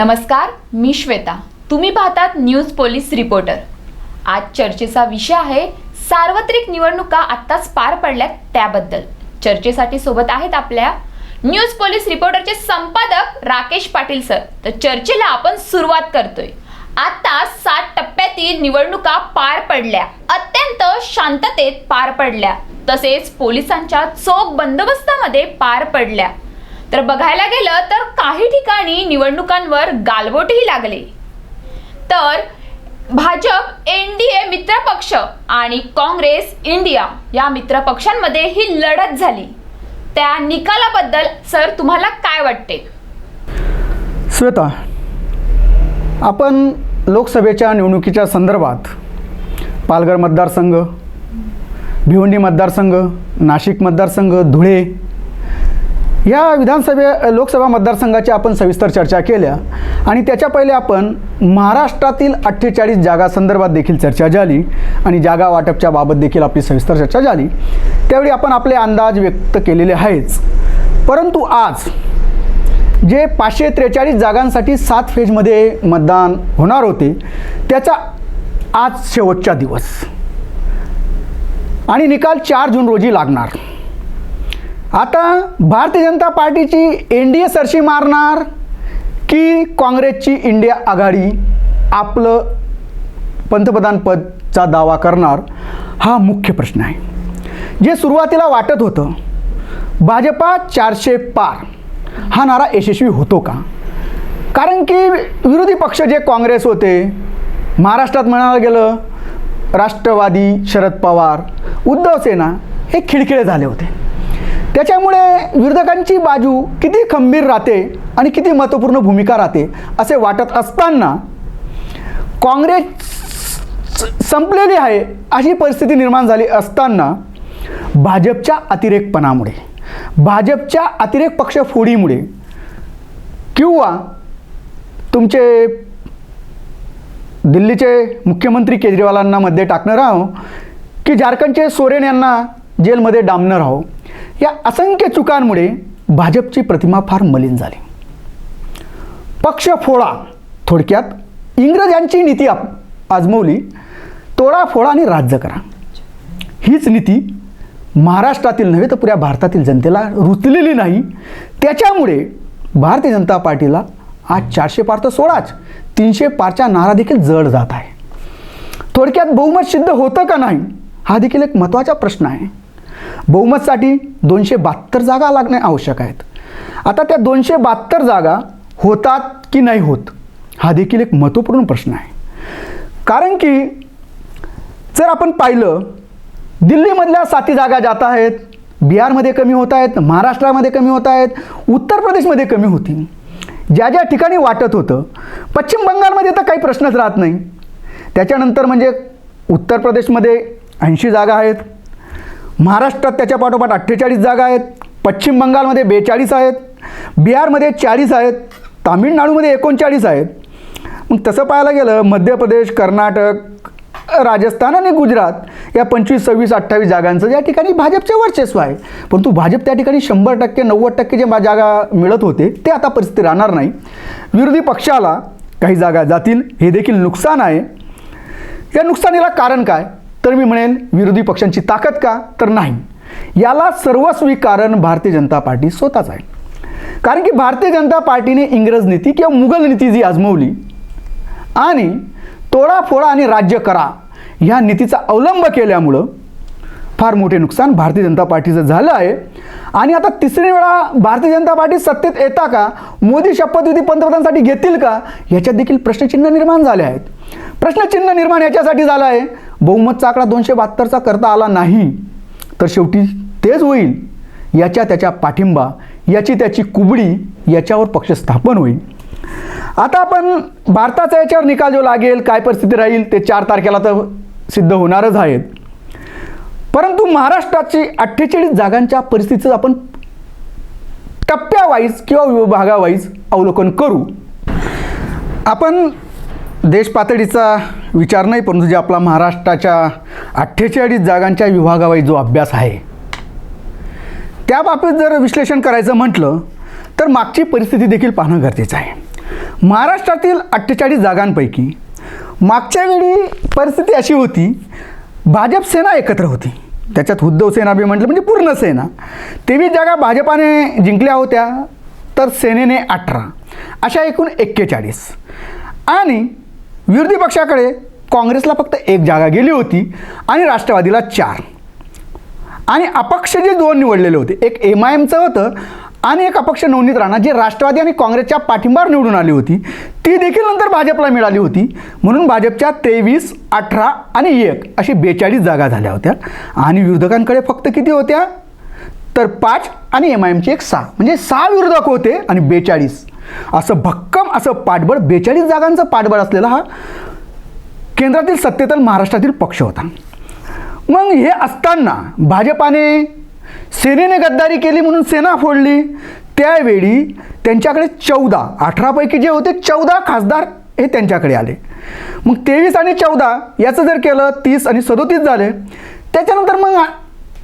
नमस्कार मी श्वेता. तुम्ही पाहतात न्यूज पोलीस रिपोर्टर. आज चर्चेचा विषय आहे सार्वत्रिक निवडणुका आत्ताच पार पडल्यात त्याबद्दल. चर्चेसाठी सोबत आहेत आपल्या न्यूज पोलीस रिपोर्टरचे संपादक राकेश पाटील सर. तर चर्चेला आपण सुरुवात करतोय. आता सात टप्प्यातील निवडणुका पार पडल्या. अत्यंत शांततेत पार पडल्या. तसेच पोलिसांच्या चोख बंदोबस्तामध्ये पार पडल्या. तर बघायला गेलं तर काही ठिकाणी निवडणुकांवर गालबोटही लागले. तर भाजप एन डी ए मित्रपक्ष आणि काँग्रेस इंडिया या मित्रपक्षांमध्ये ही लढत झाली. त्या निकालाबद्दल सर तुम्हाला काय वाटते? श्वेता आपण लोकसभेच्या निवडणुकीच्या संदर्भात पालघर मतदारसंघ भिवंडी मतदारसंघ नाशिक मतदारसंघ धुळे या विधानसभे लोकसभा मतदारसंघाची आपण सविस्तर चर्चा केल्या आणि त्याच्या पहिले आपण महाराष्ट्रातील अठ्ठेचाळीस जागासंदर्भात देखील चर्चा झाली आणि जागा वाटपच्या बाबत देखील आपली सविस्तर चर्चा झाली. त्यावेळी आपण आपले अंदाज व्यक्त केलेले आहेच. परंतु आज जे पाचशे त्रेचाळीस जागांसाठी सात फेजमध्ये मतदान होणार होते त्याचा आज शेवटचा दिवस. आणि निकाल चार जून रोजी लागणार. आता भारतीय जनता पार्टीची एन डी ए सरशी मारणार की काँग्रेसची इंडिया आघाडी? आपलं पंतप्रधानपदचा दावा करणार हा मुख्य प्रश्न आहे. जे सुरुवातीला वाटत होतं भाजपा चारशे पार हा नारा यशस्वी होतो का? कारण की विरोधी पक्ष जे काँग्रेस होते महाराष्ट्रात म्हणायला गेलं राष्ट्रवादी शरद पवार उद्धव सेना हे खिळखिळे झाले होते. त्याच्यामुळे विरोधकांची बाजू किती खंबीर राहते आणि किती महत्त्वपूर्ण भूमिका राहते असे वाटत असताना काँग्रेस संपलेली आहे अशी परिस्थिती निर्माण झाली असताना भाजपच्या अतिरेकपणामुळे भाजपच्या अतिरेक पक्ष फोडीमुळे किंवा तुमचे दिल्लीचे मुख्यमंत्री केजरीवालांना मध्ये टाकणार आहो की झारखंडचे सोरेन यांना जेलमध्ये डांबणं आहो या असंख्य चुकांमुळे भाजपची प्रतिमा फार मलिन झाली. पक्ष फोडा थोडक्यात इंग्रजांची नीती आप आजमवली तोडा फोडा आणि राज्य करा. हीच नीती महाराष्ट्रातील नव्हे तर पुऱ्या भारतातील जनतेला रुचलेली नाही. त्याच्यामुळे भारतीय जनता पार्टीला आज चारशे पार तर सोळाच तीनशे पारचा नारा देखील जड जात आहे. थोडक्यात बहुमत सिद्ध होतं का नाही हा देखील एक महत्त्वाचा प्रश्न आहे. बहुमतसाठी दोनशे बहात्तर जागा लागणे आवश्यक आहेत. आता त्या दोनशे बहात्तर जागा होतात की नाही होत हा देखील एक महत्त्वपूर्ण प्रश्न आहे. कारण की जर आपण पाहिलं दिल्लीमधल्या साती जागा जात आहेत बिहारमध्ये कमी होत आहेत महाराष्ट्रामध्ये कमी होत आहेत उत्तर प्रदेशमध्ये कमी होतील. ज्या ज्या ठिकाणी वाटत होतं पश्चिम बंगालमध्ये तर काही प्रश्नच राहत नाही. त्याच्यानंतर म्हणजे उत्तर प्रदेशमध्ये ऐंशी जागा आहेत महाराष्ट्रात त्याच्या पाठोपाठ अठ्ठेचाळीस जागा आहेत. पश्चिम बंगालमध्ये बेचाळीस आहेत. बिहारमध्ये चाळीस आहेत. तामिळनाडूमध्ये एकोणचाळीस आहेत. मग तसं पाहायला गेलं मध्य प्रदेश कर्नाटक राजस्थान आणि गुजरात या पंचवीस सव्वीस अठ्ठावीस जागांचं या ठिकाणी भाजपचे वर्चस्व आहे. परंतु भाजप त्या ठिकाणी शंभर टक्के नव्वद टक्के जे जागा मिळत होते ते आता परिस्थिती राहणार नाही. विरोधी पक्षाला काही जागा जातील. हे देखील नुकसान आहे. या नुकसानीला कारण काय? तर मी म्हणेन विरोधी पक्षांची ताकद का? तर नाही. याला सर्वस्वी कारण भारतीय जनता पार्टी स्वतःच आहे. कारण की भारतीय जनता पार्टीने इंग्रज नीती किंवा मुघल नीती जी आजमवली आणि तोडाफोडा आणि राज्य करा ह्या नीतीचा अवलंब केल्यामुळं फार मोठे नुकसान भारतीय जनता पार्टीचं झालं आहे. आणि आता तिसरी वेळा भारतीय जनता पार्टी सत्तेत येता का? मोदी शपथविधी पंतप्रधानसाठी घेतील का? ह्याच्यात देखील प्रश्नचिन्ह निर्माण झाले आहेत. प्रश्नचिन्ह निर्माण याच्यासाठी झालं आहे. बहुमतचा आकडा दोनशे बहात्तरचा करता आला नाही तर शेवटी तेच होईल. याच्या त्याच्या पाठिंबा याची त्याची कुबडी याच्यावर पक्ष स्थापन होईल. आता आपण भारताचा याच्यावर निकाल जो लागेल काय परिस्थिती राहील ते चार तारखेला तर सिद्ध होणारच आहेत. परंतु महाराष्ट्राची अठ्ठेचाळीस जागांच्या परिस्थितीचं आपण टप्प्यावाईज किंवा विभागावाईज अवलोकन करू. आपण देशपातळीचा विचार नाही परंतु जे आपला महाराष्ट्राच्या अठ्ठेचाळीस जागांच्या विभागावाईज जो अभ्यास आहे त्याबाबत जर विश्लेषण करायचं म्हटलं तर मागची परिस्थिती देखील पाहणं गरजेचं आहे. महाराष्ट्रातील अठ्ठेचाळीस जागांपैकी मागच्या वेळी परिस्थिती अशी होती भाजप सेना एकत्र होती. त्याच्यात उद्धव सेना बी म्हटलं म्हणजे पूर्ण सेना. तेवीस जागा भाजपाने जिंकल्या होत्या तर सेनेने अठरा. अशा एकूण एक्केचाळीस. आणि विरोधी पक्षाकडे काँग्रेसला फक्त एक जागा गेली होती आणि राष्ट्रवादीला चार. आणि अपक्ष जे दोन निवडलेले होते एक एम आय एमचं होतं आणि एक अपक्ष नवनीत राणा जे राष्ट्रवादी आणि काँग्रेसच्या पाठिंबावर निवडून आली होती ती देखील नंतर भाजपला मिळाली होती. म्हणून भाजपच्या तेवीस अठरा आणि एक अशी बेचाळीस जागा झाल्या होत्या. आणि विरोधकांकडे फक्त किती होत्या? तर पाच आणि एम आय एमचे एक सहा. म्हणजे सहा विरोधक होते आणि बेचाळीस. असं भक्कम असं पाठबळ बेचाळीस जागांचं पाठबळ असलेला हा केंद्रातील सत्तेतील महाराष्ट्रातील पक्ष होता. मग हे असताना भाजपाने सेनेने गद्दारी केली म्हणून सेना फोडली. त्यावेळी त्यांच्याकडे चौदा अठरापैकी जे होते चौदा खासदार हे त्यांच्याकडे आले. मग तेवीस आणि चौदा याचं जर केलं तीस आणि सदोतीस झाले त्याच्यानंतर मग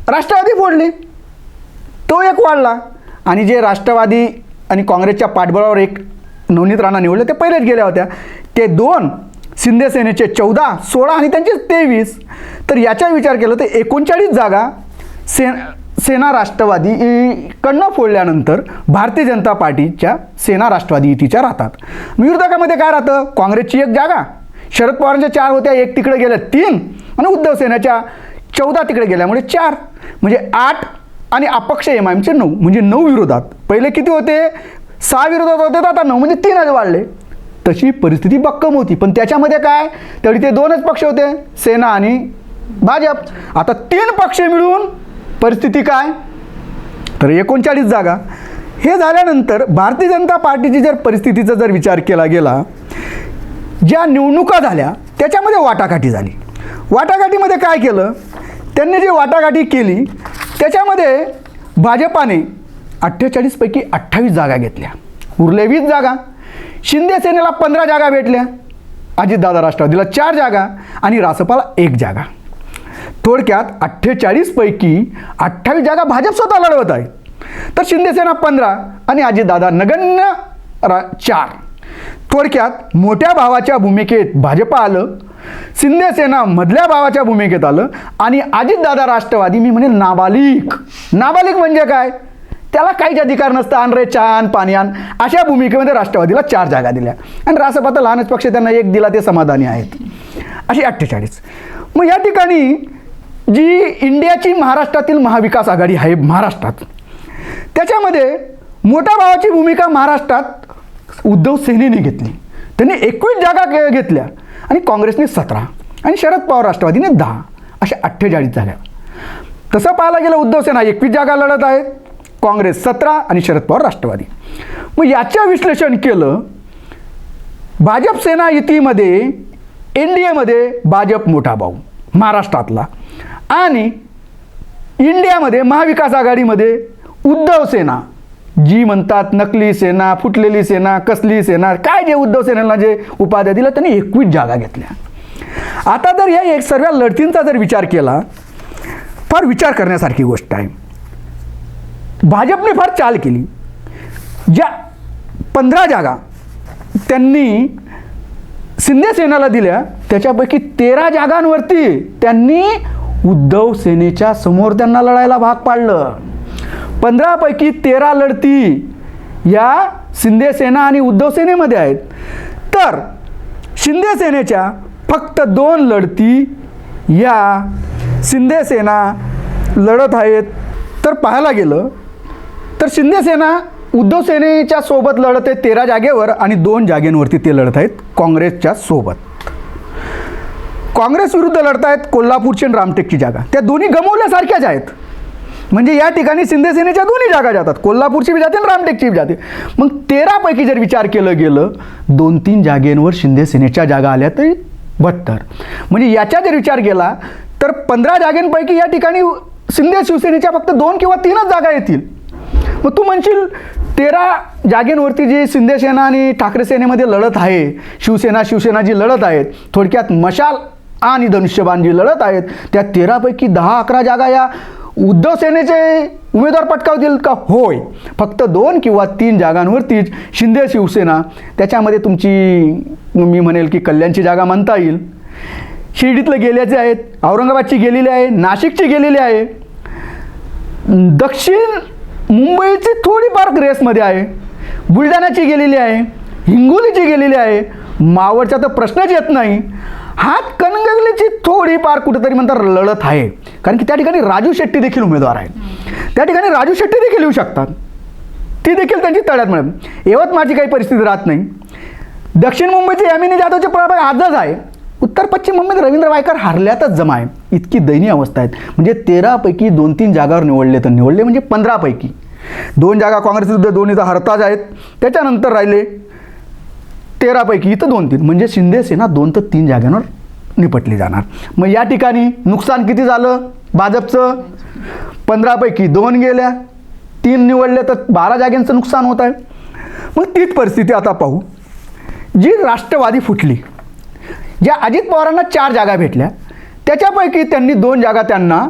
राष्ट्रवादी फोडली. तो एक वाढला. आणि जे राष्ट्रवादी आणि काँग्रेसच्या पाठबळावर एक नवनीत राणा निवडले ते पहिलेच गेल्या होत्या. ते दोन शिंदे सेनेचे चौदा सोळा आणि त्यांचे तेवीस. तर याचा विचार केला तर एकोणचाळीस जागा से सेना राष्ट्रवादी कडनं फोडल्यानंतर भारतीय जनता पार्टीच्या सेना राष्ट्रवादी युतीच्या राहतात. विरोधकामध्ये काय राहतं? काँग्रेसची एक जागा. शरद पवारांच्या चार होत्या एक तिकडे गेल्या तीन. आणि उद्धव सेनेच्या चौदा तिकडे गेल्यामुळे चार. म्हणजे आठ आणि अपक्ष एम आयमचे नऊ म्हणजे नऊ विरोधात. पहिले किती होते? सहा विरोधात होते तर आता नऊ म्हणजे तीनच वाढले. तशी परिस्थिती भक्कम होती. पण त्याच्यामध्ये काय? तेवढी ते दोनच पक्ष होते सेना आणि भाजप. आता तीन पक्ष मिळून परिस्थिती काय? तर एकोणचाळीस जागा. हे झाल्यानंतर भारतीय जनता पार्टीची जर परिस्थितीचा जर विचार केला गेला ज्या निवडणुका झाल्या त्याच्यामध्ये वाटाघाटी झाली. वाटाघाटीमध्ये काय केलं? त्यांनी जी वाटाघाटी केली त्याच्यामध्ये भाजपाने अठ्ठेचाळीसपैकी अठ्ठावीस जागा घेतल्या. उरले वीस जागा. शिंदे सेनेला पंधरा जागा भेटल्या. अजितदादा राष्ट्रवादीला चार जागा आणि रासपाला एक जागा. थोडक्यात अठ्ठेचाळीसपैकी अठ्ठावीस जागा भाजप स्वतः लढवत आहे. तर शिंदेसेना पंधरा आणि अजितदादा नगण्य रा चार. थोडक्यात मोठ्या भावाच्या भूमिकेत भाजपा आलं. शिंदेसेना मधल्या भावाच्या भूमिकेत आलं आणि अजितदादा राष्ट्रवादी मी म्हणे नाबालिक. नाबालिक म्हणजे काय? त्याला काहीच अधिकार नसतं. आण रे चान पाणी आण अशा भूमिकेमध्ये राष्ट्रवादीला चार जागा दिल्या. आणि रासपाचा लहानच पक्ष त्यांना एक दिला ते समाधानी आहेत. अशी अठ्ठेचाळीस. मग या ठिकाणी जी इंडियाची महाराष्ट्रातील महाविकास आघाडी आहे महाराष्ट्रात त्याच्यामध्ये मोठ्या भावाची भूमिका महाराष्ट्रात उद्धव सेनेने घेतली. त्यांनी एकवीस जागा घेतल्या. आणि काँग्रेसने सतरा आणि शरद पवार राष्ट्रवादीने दहा अशा अठ्ठेचाळीस झाल्या. तसं पाहायला गेलं उद्धव सेना एकवीस जागा लढत आहेत. काँग्रेस सतरा आणि शरद पवार राष्ट्रवादी. मग याचं विश्लेषण केलं भाजप सेना युतीमध्ये एन डी एमध्ये भाजप मोठा भाऊ महाराष्ट्रातला. आणि इंडियामध्ये महाविकास आघाडीमध्ये उद्धव सेना जी म्हणतात नकली सेना फुटलेली सेना कसली सेना काय जे उद्धव सेनेला जे उपाध्या दिल्या त्यांनी एकवीस जागा घेतल्या. आता जर या एक सर्व लढतींचा जर विचार केला फार विचार करण्यासारखी गोष्ट आहे. भाजपने फार चाल केली. ज्या पंधरा जागा त्यांनी शिंदे सेनेला दिल्या त्याच्यापैकी तेरा जागांवरती त्यांनी उद्धव सेनेच्या समोर त्यांना लढायला भाग पाडलं. पंधरापैकी तेरा लढती या शिंदेसेना आणि उद्धव सेनेमध्ये आहेत. तर शिंदेसेनेच्या फक्त दोन लढती या शिंदेसेना लढत आहेत. तर पाहायला गेलं तर शिंदेसेना उद्धव सेनेच्या सोबत लढत आहे तेरा जागेवर आणि दोन जागेंवरती ते लढत आहेत काँग्रेसच्या सोबत. काँग्रेस विरुद्ध लढत आहेत कोल्हापूरची आणि रामटेकची जागा. त्या दोन्ही गमवल्यासारख्याच आहेत. म्हणजे या ठिकाणी शिंदे सेनेच्या दोन्ही जागा जातात. कोल्हापूरची बी जाते आणि रामटेकची बी जाते. मग तेरापैकी जर विचार केलं गेलं दोन तीन जागेंवर शिंदे सेनेच्या जागा आल्या तरी बहात्तर म्हणजे याचा जर विचार केला तर पंधरा जागेंपैकी या ठिकाणी शिंदे शिवसेनेच्या फक्त दोन किंवा तीनच जागा येतील. मग तू म्हणशील तेरा जागेंवरती जी शिंदे सेना आणि ठाकरे सेनेमध्ये लढत आहे शिवसेना शिवसेना जी लढत आहेत थोडक्यात मशाल आणि धनुष्यबाण जी लढत आहेत त्या तेरापैकी दहा अकरा जागा या उद्धव सेनेचे उमेदवार पटकावतील का? होय. फक्त दोन किंवा तीन जागांवरतीच शिंदे शिवसेना त्याच्यामध्ये तुमची मी म्हणेल की कल्याणची जागा म्हणता येईल. शिर्डीतलं गेल्याचे आहेत औरंगाबादची गेलेली आहे नाशिकची गेलेली आहे. दक्षिण मुंबईची थोडीफार रेसमध्ये आहे. बुलढाण्याची गेलेली आहे हिंगोलीची गेलेली आहे. मावळचा तर प्रश्नच येत नाही. हात कणगलेची थोडीफार कुठेतरी म्हणतात लढत आहे. कारण की त्या ठिकाणी राजू शेट्टी देखील उमेदवार आहेत. त्या ठिकाणी राजू शेट्टी देखील येऊ शकतात. ती देखील त्यांची तळ्यात मिळेल. यवतमाळची काही परिस्थिती राहत नाही. दक्षिण मुंबईचे यामिनी जाधवचे प्रभाग आजच आहे. उत्तर पश्चिम मुंबईत रवींद्र वायकर हरल्यातच जमा आहे. इतकी दयनीय अवस्था आहेत. म्हणजे तेरापैकी दोन तीन जागावर निवडले तर निवडले म्हणजे पंधरापैकी दोन जागा काँग्रेस विरुद्ध हरताज आहेत. त्याच्यानंतर राहिले तेरापैकी इथं दोन तीन. म्हणजे शिंदे सेना दोन तर तीन जागांवर निपटली जाणार. मग या ठिकाणी नुकसान किती झालं? भाजपचं? पंधरापैकी दोन गेल्या. तीन निवडले तर बारा जागेंचं नुकसान होत आहे. मग तीच परिस्थिती आता पाहू. जी राष्ट्रवादी फुटली ज्या अजित पवारांना चार जागा भेटल्या त्याच्यापैकी त्यांनी दोन जागा त्यांना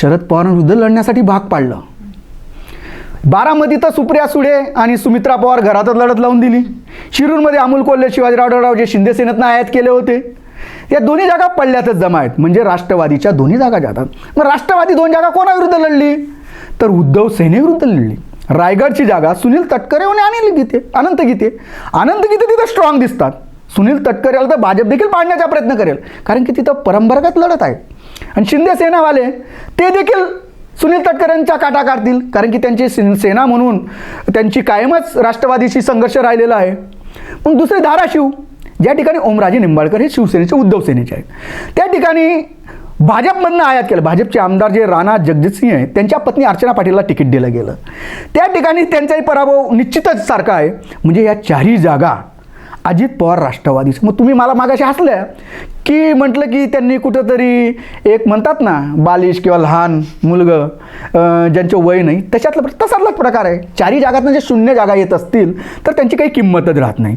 शरद पवारांविरुद्ध लढण्यासाठी भाग पाडलं. बारामती तर सुप्रिया सुळे आणि सुमित्रा पवार घरातच लढत लावून दिली. शिरूरमध्ये अमोल कोल्हे शिवाजीराव आढळराव जे शिंदे सेनेतनं आयात केले होते. या दोन्ही जागा पडल्यातच जमा आहेत. म्हणजे राष्ट्रवादीच्या दोन्ही जागा जातात. मग राष्ट्रवादी दोन जागा कोणाविरुद्ध लढली? तर उद्धव सेनेविरुद्ध लढली. रायगडची जागा सुनील तटकरे आणि गीते अनंत गीते. अनंत गीते तिथं स्ट्रॉंग दिसतात. सुनील तटकरेला तर भाजप देखील पाडण्याचा प्रयत्न करेल. कारण की तिथं परंपरागत लढत आहे आणि शिंदे सेनावाले ते देखील सुनील तटकरेंच्या काटा काढतील. कारण की त्यांची सेना म्हणून त्यांची कायमच राष्ट्रवादीशी संघर्ष राहिलेला आहे. मग दुसरे धाराशिव ज्या ठिकाणी ओमराजे निंबाळकर हे शिवसेनेचे उद्धव सेनेचे आहेत. त्या ठिकाणी भाजपमधनं आयात केलं. भाजपचे आमदार जे राणा जगजितसिंह आहेत त्यांच्या पत्नी अर्चना पाटीलला तिकीट दिलं गेलं. त्या ठिकाणी त्यांचाही पराभव निश्चितच सारखा आहे. म्हणजे या चारही जागा अजित पवार राष्ट्रवादीचं मग तुम्ही मला मागाशी हसल्या की म्हटलं की त्यांनी कुठंतरी एक म्हणतात ना बालिश किंवा लहान मुलगं ज्यांचं वय नाही त्याच्यातलं तसातलाच प्रकार आहे. चारही जागातनं जे शून्य जागा येत असतील तर त्यांची काही किंमतच राहत नाही.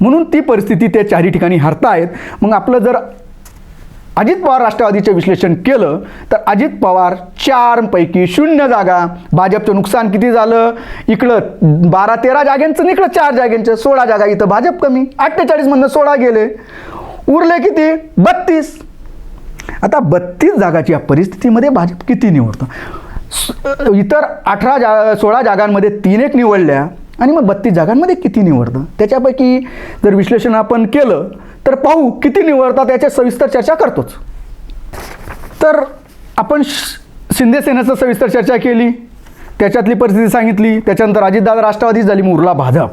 म्हणून ती परिस्थिती त्या चारही ठिकाणी हरतायत. मग आपलं जर अजित पवार राष्ट्रवादीचे विश्लेषण केलं तर अजित पवार चारपैकी शून्य जागा. भाजपचं नुकसान किती झालं? इकडं बारा तेरा जागेंचं इकडं चार जागेंचं सोळा जागा. इथं भाजप कमी. अठ्ठेचाळीसमधनं सोळा गेले. उरले किती? बत्तीस. आता बत्तीस जागाची या परिस्थितीमध्ये भाजप किती निवडतं? इतर अठरा जा सोळा जागांमध्ये तीन एक निवडल्या आणि मग बत्तीस जागांमध्ये किती निवडतं? त्याच्यापैकी जर विश्लेषण आपण केलं तर पाहू किती निवडतात याच्या सविस्तर चर्चा करतोच. तर आपण शिंदे सेनेचं सविस्तर चर्चा केली त्याच्यातली परिस्थिती सांगितली त्याच्यानंतर अजितदादा राष्ट्रवादी झाली मग उरला भाजप.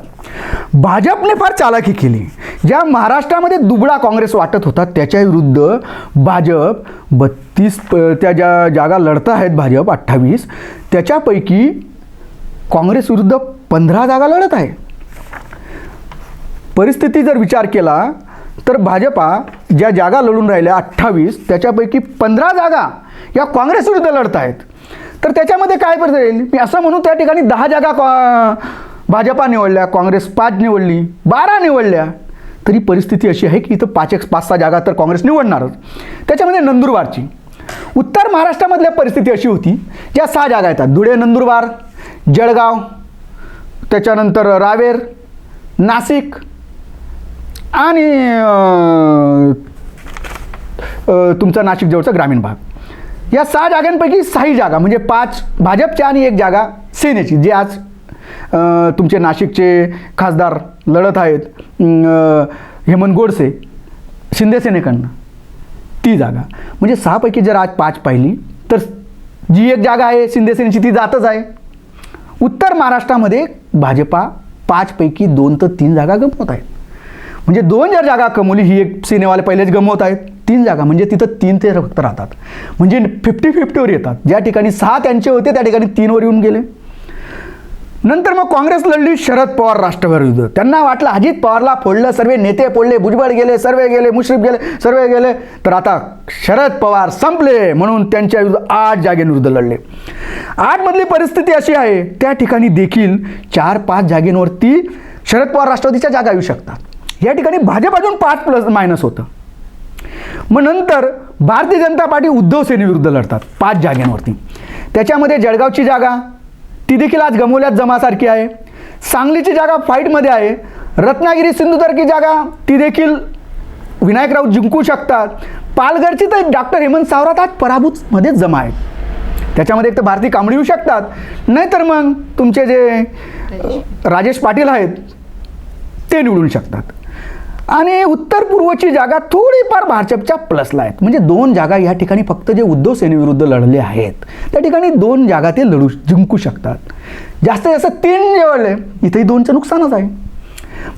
भाजपने फार चालाकी केली. ज्या महाराष्ट्रामध्ये दुबळा काँग्रेस वाटत होता त्याच्या विरुद्ध भाजप बत्तीस त्या ज्या जागा लढत आहेत भाजप अठ्ठावीस त्याच्यापैकी काँग्रेस विरुद्ध पंधरा जागा लढत आहे. परिस्थिती जर विचार केला तर भाजपा ज्या जागा लढून राहिल्या अठ्ठावीस त्याच्यापैकी पंधरा जागा या काँग्रेस विरुद्ध लढत आहेत. तर त्याच्यामध्ये काय परिस्थिती येईल मी असं म्हणू त्या ठिकाणी दहा जागा कॉ- भाजपा निवडल्या काँग्रेस पाच निवडली बारा निवडल्या. तरी परिस्थिती अशी आहे की इथं पाच एक पाच सहा जागा तर काँग्रेस निवडणारच. त्याच्यामध्ये नंदुरबारची. उत्तर महाराष्ट्रामधल्या परिस्थिती अशी होती ज्या सहा जागा येतात धुळे नंदुरबार जळगाव त्याच्यानंतर रावेर नाशिक आणि तुमचा नाशिक जवळचा ग्रामीण भाग. या सहा जागांपैकी सहा जागा म्हणजे पाच भाजपच्या आणि एक जागा सेनेची जे आज तुमचे नाशिकचे खासदार लढत आहेत हेमंत गोडसे शिंदे सेनेकडनं ती जागा. म्हणजे सहापैकी जर आज पाच पाहिली तर जी एक जागा आहे शिंदे सेनेची ती जातच आहे. उत्तर महाराष्ट्रामध्ये भाजपा पाचपैकी दोन तर तीन जागा गमवत आहेत. म्हणजे दोन जर जागा कमवली ही एक सिनेवाले पहिलेच गमवत आहेत तीन जागा म्हणजे तिथं तीन ते फक्त राहतात. म्हणजे फिफ्टी फिफ्टीवर येतात. ज्या ठिकाणी सहा त्यांचे होते त्या ठिकाणी तीनवर येऊन गेले. नंतर मग काँग्रेस लढली शरद पवार राष्ट्रवादी त्यांना वाटलं अजित पवारला फोडलं सर्व नेते फोडले भुजबळ गेले सर्व गेले मुश्रीफ गेले सर्व गेले. तर आता शरद पवार संपले म्हणून त्यांच्या विरुद्ध आठ जागेंविरुद्ध लढले. आठमधली परिस्थिती अशी आहे त्या ठिकाणी देखील चार पाच जागेंवरती शरद पवार राष्ट्रवादीच्या जागा येऊ शकतात. या ठिकाणी भाजप अजून पाच प्लस मायनस होतं. मग नंतर भारतीय जनता पार्टी उद्धव सेनेविरुद्ध लढतात पाच जागांवरती त्याच्यामध्ये जळगावची जागा ती देखील आज गमवल्यात जमासारखी आहे. सांगलीची जागा फाईटमध्ये आहे. रत्नागिरी सिंधुदुर्गची जागा ती देखील विनायकराव जिंकू शकतात. पालघरची तर डॉक्टर हेमंत सावरात आज पराभूतमध्येच जमा आहेत. त्याच्यामध्ये एक तर भारती कांबळी येऊ शकतात. नाहीतर मग तुमचे जे राजेश पाटील आहेत ते निवडून शकतात. आणि उत्तर पूर्वची जागा थोडीफार भाजपच्या प्लसला आहेत. म्हणजे दोन जागा या ठिकाणी फक्त जे उद्धव सेनेविरुद्ध लढले आहेत त्या ठिकाणी दोन जागा ते लढू जिंकू शकतात. जास्तीत जास्त तीन निवडले इथंही दोनचं नुकसानच आहे.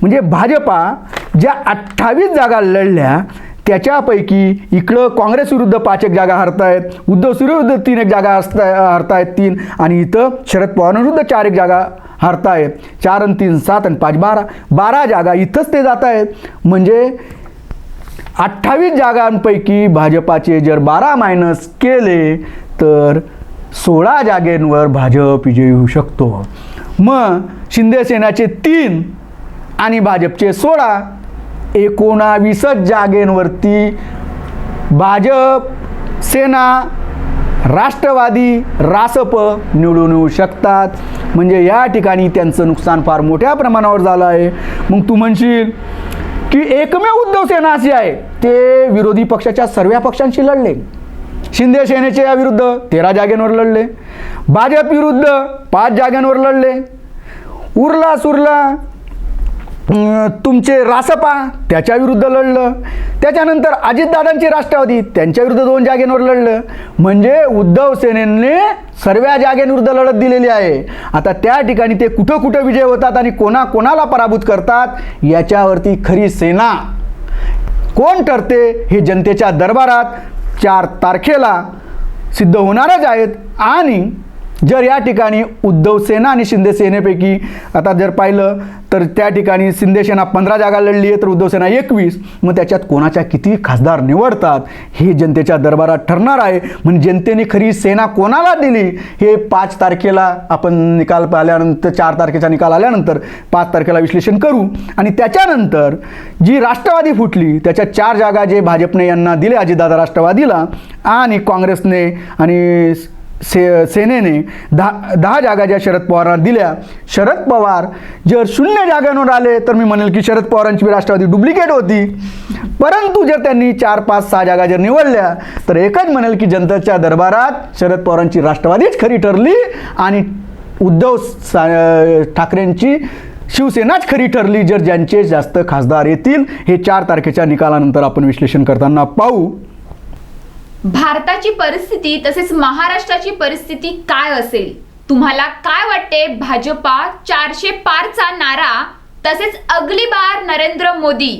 म्हणजे भाजपा ज्या अठ्ठावीस जागा लढल्या त्याच्यापैकी इकडं काँग्रेस विरुद्ध पाच एक जागा हरतायत उद्धव सूर्यविरुद्ध तीन एक जागा असता हरतायत तीन आणि इथं शरद पवारांविरुद्ध चार एक जागा हरतायत चार आणि तीन सात आणि पाच बारा. बारा जागा इथंच ते जात आहेत म्हणजे अठ्ठावीस जागांपैकी भाजपाचे जर बारा मायनस केले तर सोळा जागेंवर भाजप विजयी होऊ शकतो. मग शिंदे सेनाचे तीन आणि भाजपचे सोळा एकोणावीसच जागेंवरती भाजप सेना राष्ट्रवादी रासप निवडून येऊ शकतात. म्हणजे या ठिकाणी त्यांचं नुकसान फार मोठ्या प्रमाणावर झालं आहे. मग तू म्हणशील की एकमेव उद्धव सेना अशी आहे ते विरोधी पक्षाच्या सर्व पक्षांशी लढले. शिंदे सेनेचे या विरुद्ध तेरा जागेंवर लढले. भाजप विरुद्ध पाच जागांवर लढले. उरला सुरला तुमचे रासपा त्याच्याविरुद्ध लढलं. त्याच्यानंतर अजितदादांची राष्ट्रवादी त्यांच्या विरुद्ध दोन जागेंवर लढलं. म्हणजे उद्धव सेनेने सर्व जागेंविरुद्ध लढत दिलेली आहे. आता त्या ठिकाणी ते कुठं कुठं विजय होतात आणि कोणा कोणाला पराभूत करतात याच्यावरती खरी सेना कोण ठरते हे जनतेच्या दरबारात चार तारखेला सिद्ध होणारच आहेत. आणि जर या ठिकाणी उद्धव सेना आणि शिंदे सेनेपैकी आता जर पाहिलं तर त्या ठिकाणी शिंदे सेना पंधरा जागा लढली आहे तर उद्धव सेना एकवीस. मग त्याच्यात कोणाच्या किती खासदार निवडतात हे जनतेच्या दरबारात ठरणार आहे. म्हणजे जनतेने खरी सेना कोणाला दिली? हे पाच तारखेला आपण निकाल आल्यानंतर चार तारखेचा निकाल आल्यानंतर पाच तारखेला विश्लेषण करू. आणि त्याच्यानंतर जी राष्ट्रवादी फुटली त्याच्या चार जागा जे भाजपने यांना दिले अजितदादा राष्ट्रवादीला आणि काँग्रेसने आणि से सेनेने दहा दहा जागा ज्या शरद पवारांना दिल्या. शरद पवार जर शून्य जागांवर आले तर मी म्हणेल की शरद पवारांची बी राष्ट्रवादी डुप्लिकेट होती. परंतु जर त्यांनी चार पाच सहा जागा जर निवडल्या तर एकच म्हणेल की जनतेच्या दरबारात शरद पवारांची राष्ट्रवादीच खरी ठरली आणि उद्धव सा- ठाकरेंची शिवसेनाच खरी ठरली. जर ज्यांचे जास्त खासदार येतील हे चार तारखेच्या निकालानंतर आपण विश्लेषण करताना पाहू. भारताची परिस्थिती तसेच महाराष्ट्राची परिस्थिती काय असेल? तुम्हाला काय वाटते? भाजपा चारशे पारचा नारा तसेच अगली बार नरेंद्र मोदी.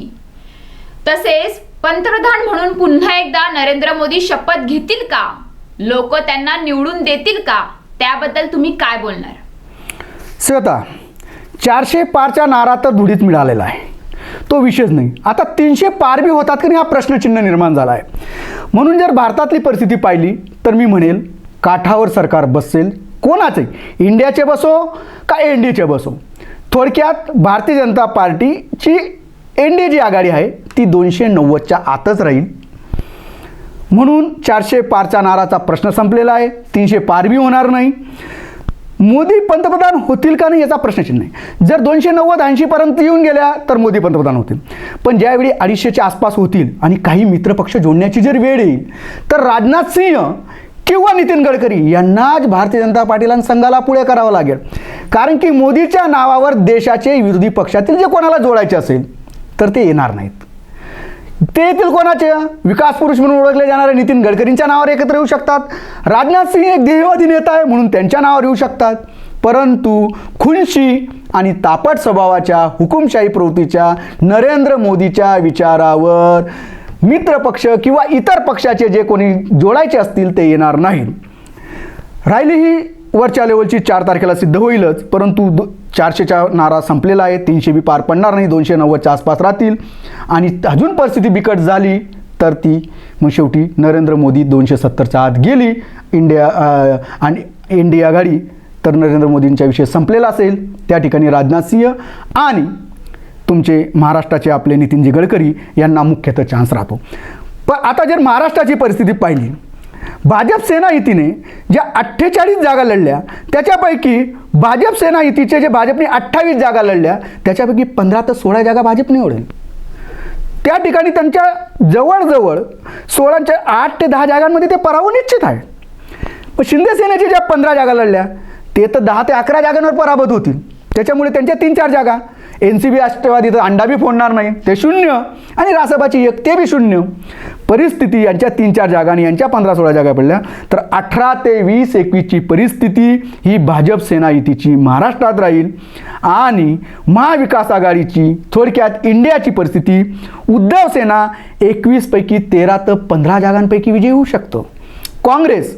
तसेच पंतप्रधान म्हणून पुन्हा एकदा नरेंद्र मोदी शपथ घेतील का? लोक त्यांना निवडून देतील का? त्याबद्दल तुम्ही काय बोलणार? श्वेता चारशे पारचा नारा तर धुडीत मिळालेला आहे. तो विषयच नाही. आता तीनशे पार बी होतात की नाही हा प्रश्नचिन्ह निर्माण झाला आहे म्हणून जर भारतातली परिस्थिती पाहिली तर मी म्हणेल काठावर सरकार बसेल. कोणाचे इंडियाचे बसो का एन डीचे बसो? थोडक्यात भारतीय जनता पार्टीची एन डी जी आघाडी आहे ती दोनशे नव्वदच्या आतच राहील. म्हणून चारशे पारच्या नाराचा प्रश्न संपलेला आहे. तीनशे पार बी होणार नाही. मोदी पंतप्रधान होतील का नाही याचा प्रश्नचिन्ह नाही. जर दोनशे नव्वद ऐंशीपर्यंत येऊन गेल्या तर मोदी पंतप्रधान होतील. पण ज्यावेळी अडीचशेच्या आसपास होतील आणि काही मित्रपक्ष जोडण्याची जर वेळ येईल तर राजनाथ सिंह किंवा नितीन गडकरी यांनाच भारतीय जनता पार्टीला आणि संघाला पुढे करावं लागेल. कारण की मोदीच्या नावावर देशाचे विरोधी पक्षातील जे कोणाला जोडायचे असेल तर ते येणार नाहीत. ते येथील कोणाचे? विकास पुरुष म्हणून ओळखले जाणारे नितीन गडकरींच्या नावावर एकत्र येऊ शकतात. राजनाथ सिंह एक ध्येयवादी नेता आहे म्हणून त्यांच्या नावावर येऊ शकतात. परंतु खुनशी आणि तापट स्वभावाच्या हुकुमशाही प्रवृत्तीच्या नरेंद्र मोदीच्या विचारावर मित्रपक्ष किंवा इतर पक्षाचे जे कोणी जोडायचे असतील ते येणार नाहीत. राहिली ही वरच्या लेवलची चार तारखेला सिद्ध होईलच परंतु चारशेचा नारा संपलेला आहे तीनशे बी पार पडणार नाही दोनशे नव्वदच्या आसपास राहतील. आणि अजून परिस्थिती बिकट झाली तर ती मग शेवटी नरेंद्र मोदी दोनशे सत्तरच्या आत गेली. इंडिया आणि इंडिया आघाडी तर नरेंद्र मोदींचा विषय संपलेला असेल. त्या ठिकाणी राजनाथ सिंह आणि तुमचे महाराष्ट्राचे आपले नितीनजी गडकरी यांना मुख्यतः चान्स राहतो. पण आता जर महाराष्ट्राची परिस्थिती पाहिली भाजप सेना युतीने ज्या अठ्ठेचाळीस जागा लढल्या त्याच्यापैकी भाजप सेना युतीचे जे भाजपने अठ्ठावीस जागा लढल्या त्याच्यापैकी पंधरा ते सोळा जागा भाजपने निवडेल त्या ठिकाणी त्यांच्या जवळजवळ सोळाच्या आठ ते दहा जागांमध्ये ते पराभव निश्चित आहे पण शिंदे सेनेच्या ज्या पंधरा जागा लढल्या ते तर दहा ते अकरा जागांवर पराभूत होतील. त्याच्यामुळे त्यांच्या तीन चार जागा. एन सी बी राष्ट्रवादी तर अंडा बी फोडणार नाही. ते शून्य. आणि रासपाची एक ते बी शून्य. परिस्थिती यांच्या तीन चार जागा आणि यांच्या पंधरा सोळा जागा पडल्या. तर अठरा ते वीस एकवीसची परिस्थिती ही भाजप सेना युतीची महाराष्ट्रात राहील. आणि महाविकास आघाडीची थोडक्यात इंडियाची परिस्थिती उद्धव सेना एकवीसपैकी तेरा तर पंधरा जागांपैकी विजयी होऊ शकतो. काँग्रेस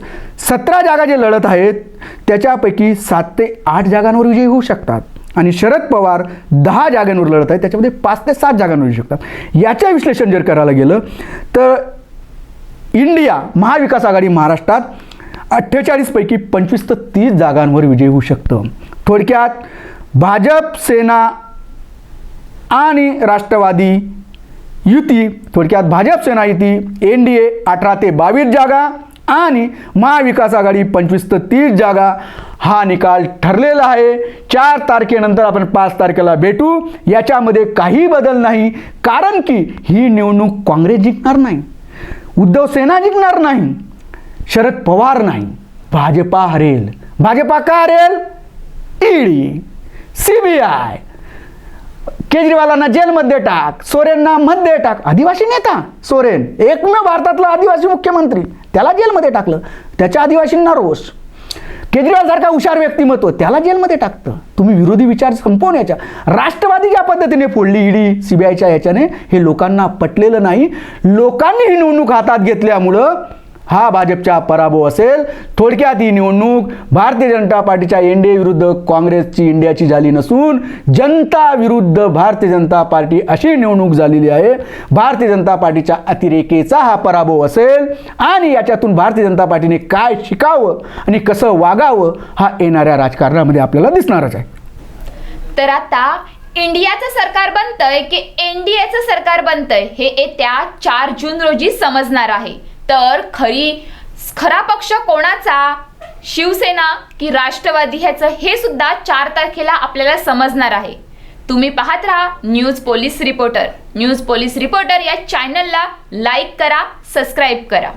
सतरा जागा जे लढत आहेत त्याच्यापैकी सात ते आठ जागांवर विजयी होऊ शकतात. आणि शरद पवार दहा जागांवर लढत आहेत त्याच्यामध्ये पाच ते सात जागांवर येऊ शकतात. याचं विश्लेषण जर करायला गेलं तर इंडिया महाविकास आघाडी महाराष्ट्रात अठ्ठेचाळीसपैकी पंचवीस ते तीस जागांवर विजयी होऊ शकतं. थोडक्यात भाजप सेना आणि राष्ट्रवादी युती थोडक्यात भाजप सेना युती एन डी ए अठरा ते बावीस जागा आणि महाविकास आघाडी पंचवीस ते तीस जागा हा निकाल ठरलेला आहे. चार तारखेनंतर आपण पाच तारखेला भेटू. याच्यामध्ये काही बदल नाही कारण की ही निवडणूक काँग्रेस जिंकणार नाही उद्धव सेना जिंकणार नाही शरद पवार नाही भाजपा हरेल. भाजपा का हरेल? ED C B I. केजरीवालांना जेलमध्ये टाक सोरेनना मध्ये टाक. आदिवासी नेता सोरेन. एकमेव भारतातला आदिवासी मुख्यमंत्री. त्याला जेलमध्ये टाकलं. त्याच्या आदिवासींना रोष. केजरीवाल सारखा हुशार व्यक्तिमत्व त्याला जेलमध्ये टाकतं. तुम्ही विरोधी विचार संपवण्याच्या राष्ट्रवादी ज्या पद्धतीने फोडली ईडी सीबीआयच्या याच्याने हे लोकांना पटलेलं नाही. लोकांनी ही निवडणूक हातात घेतल्यामुळं हा भाजपचा पराभव असेल थोडक्यात ही निवडणूक भारतीय जनता पार्टीच्या एनडीए विरुद्ध काँग्रेसची इंडियाची झाली नसून जनता विरुद्ध भारतीय जनता पार्टी अशी निवडणूक झालेली आहे. भारतीय जनता पार्टीच्या अतिरेकेचा हा पराभव असेल आणि याच्यातून भारतीय जनता पार्टीने काय शिकावं आणि कसं वागावं हा येणाऱ्या राजकारणामध्ये आपल्याला दिसणारच आहे. तर आता इंडियाचं सरकार बनतंय की एनडीएचं सरकार बनतंय हे येत्या चार जून रोजी समजणार आहे. तर खरी खरा पक्ष कोणाचा? शिवसेना की राष्ट्रवादी ह्याचं हे सुद्धा चार तारखेला आपल्याला समजणार आहे. तुम्ही पाहत राहा news police reporter. News police reporter या चॅनलला लाईक करा सबस्क्राईब करा.